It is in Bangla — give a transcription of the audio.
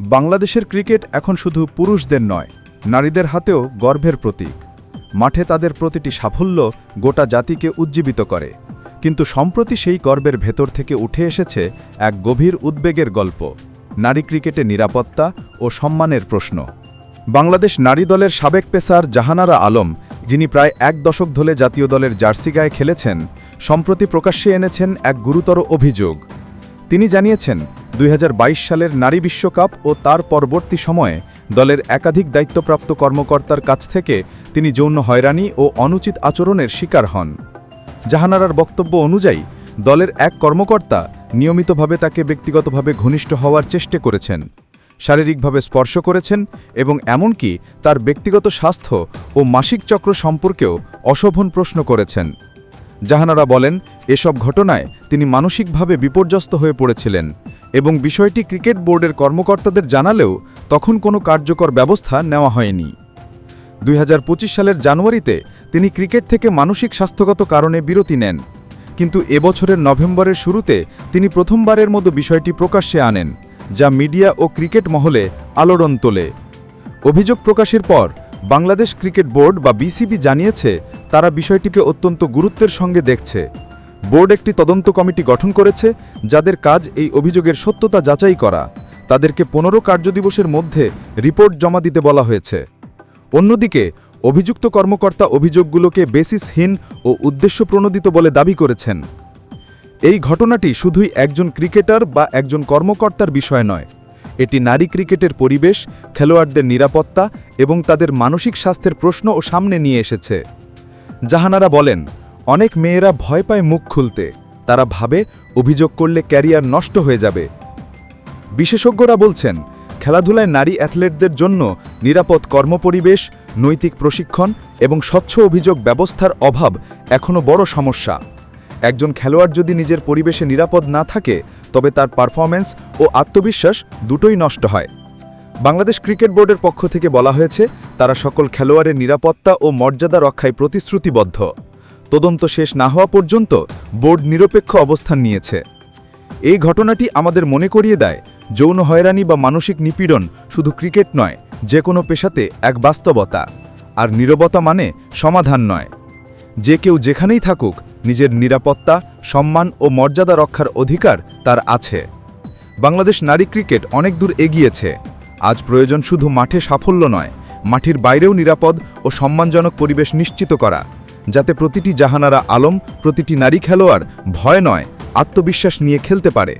বাংলাদেশের ক্রিকেট এখন শুধু পুরুষদের নয়, নারীদের হাতেও গর্ভের প্রতীক। মাঠে তাদের প্রতিটি সাফল্য গোটা জাতিকে উজ্জীবিত করে। কিন্তু সম্প্রতি সেই গর্বের ভেতর থেকে উঠে এসেছে এক গভীর উদ্বেগের গল্প, নারী ক্রিকেটে নিরাপত্তা ও সম্মানের প্রশ্ন। বাংলাদেশ নারী দলের সাবেক পেসার জাহানারা আলম, যিনি প্রায় এক দশক ধরে জাতীয় দলের জার্সি গায়ে খেলেছেন, সম্প্রতি প্রকাশ্যে এনেছেন এক গুরুতর অভিযোগ। তিনি জানিয়েছেন দুই হাজার বাইশ সালের নারী বিশ্বকাপ ও তার পরবর্তী সময়ে দলের একাধিক দায়িত্বপ্রাপ্ত কর্মকর্তার কাছ থেকে তিনি যৌন হয়রানি ও অনুচিত আচরণের শিকার হন। জাহানারার বক্তব্য অনুযায়ী, দলের এক কর্মকর্তা নিয়মিতভাবে তাকে ব্যক্তিগতভাবে ঘনিষ্ঠ হওয়ার চেষ্টা করেছেন, শারীরিকভাবে স্পর্শ করেছেন এবং এমনকি তার ব্যক্তিগত স্বাস্থ্য ও মাসিক চক্র সম্পর্কেও অশোভন প্রশ্ন করেছেন। জাহানারা বলেন, এসব ঘটনায় তিনি মানসিকভাবে বিপর্যস্ত হয়ে পড়েছিলেন এবং বিষয়টি ক্রিকেট বোর্ডের কর্মকর্তাদের জানালেও তখন কোনো কার্যকর ব্যবস্থা নেওয়া হয়নি। দুই হাজার পঁচিশ সালের জানুয়ারিতে তিনি ক্রিকেট থেকে মানসিক স্বাস্থ্যগত কারণে বিরতি নেন, কিন্তু এবছরের নভেম্বরের শুরুতে তিনি প্রথমবারের মতো বিষয়টি প্রকাশ্যে আনেন, যা মিডিয়া ও ক্রিকেট মহলে আলোড়ন তোলে। অভিযোগ প্রকাশের পর বাংলাদেশ ক্রিকেট বোর্ড বা বিসিবি জানিয়েছে, তারা বিষয়টিকে অত্যন্ত গুরুত্বের সঙ্গে দেখছে। বোর্ড একটি তদন্ত কমিটি গঠন করেছে, যাদের কাজ এই অভিযোগের সত্যতা যাচাই করা। তাদেরকে পনেরো কার্যদিবসের মধ্যে রিপোর্ট জমা দিতে বলা হয়েছে। অন্যদিকে, অভিযুক্ত কর্মকর্তা অভিযোগগুলোকে বেসিসহীন ও উদ্দেশ্যপ্রণোদিত বলে দাবি করেছেন। এই ঘটনাটি শুধুই একজন ক্রিকেটার বা একজন কর্মকর্তার বিষয় নয় এটি নারী ক্রিকেটের পরিবেশ, খেলোয়াড়দের নিরাপত্তা এবং তাদের মানসিক স্বাস্থ্যের প্রশ্ন ও সামনে নিয়ে এসেছে। জাহানারা বলেন, অনেক মেয়েরা ভয় পায় মুখ খুলতে। তারা ভাবে, অভিযোগ করলে ক্যারিয়ার নষ্ট হয়ে যাবে। বিশেষজ্ঞরা বলছেন, খেলাধুলায় নারী অ্যাথলেটদের জন্য নিরাপদ কর্মপরিবেশ, নৈতিক প্রশিক্ষণ এবং স্বচ্ছ অভিযোগ ব্যবস্থার অভাব এখনও বড় সমস্যা। একজন খেলোয়াড় যদি নিজের পরিবেশে নিরাপদ না থাকে, তবে তার পারফরম্যান্স ও আত্মবিশ্বাস দুটোই নষ্ট হয়। বাংলাদেশ ক্রিকেট বোর্ডের পক্ষ থেকে বলা হয়েছে, তারা সকল খেলোয়াড়ের নিরাপত্তা ও মর্যাদা রক্ষায় প্রতিশ্রুতিবদ্ধ। তদন্ত শেষ না হওয়া পর্যন্ত বোর্ড নিরপেক্ষ অবস্থান নিয়েছে। এই ঘটনাটি আমাদের মনে করিয়ে দেয়, যৌন হয়রানি বা মানসিক নিপীড়ন শুধু ক্রিকেট নয় যে কোনো পেশাতে এক বাস্তবতা। আর নীরবতা মানে সমাধান নয়। যে কেউ যেখানেই থাকুক নিজের নিরাপত্তা, সম্মান ও মর্যাদা রক্ষার অধিকার তার আছে। বাংলাদেশ নারী ক্রিকেট অনেক দূর এগিয়েছে। আজ প্রয়োজন শুধু মাঠে সাফল্য নয় মাঠের বাইরেও নিরাপদ ও সম্মানজনক পরিবেশ নিশ্চিত করা, যাতে প্রতিটি জাহানারা আলম, প্রতিটি নারী খেলোয়াড় ভয় নয়, আত্মবিশ্বাস নিয়ে খেলতে পারে।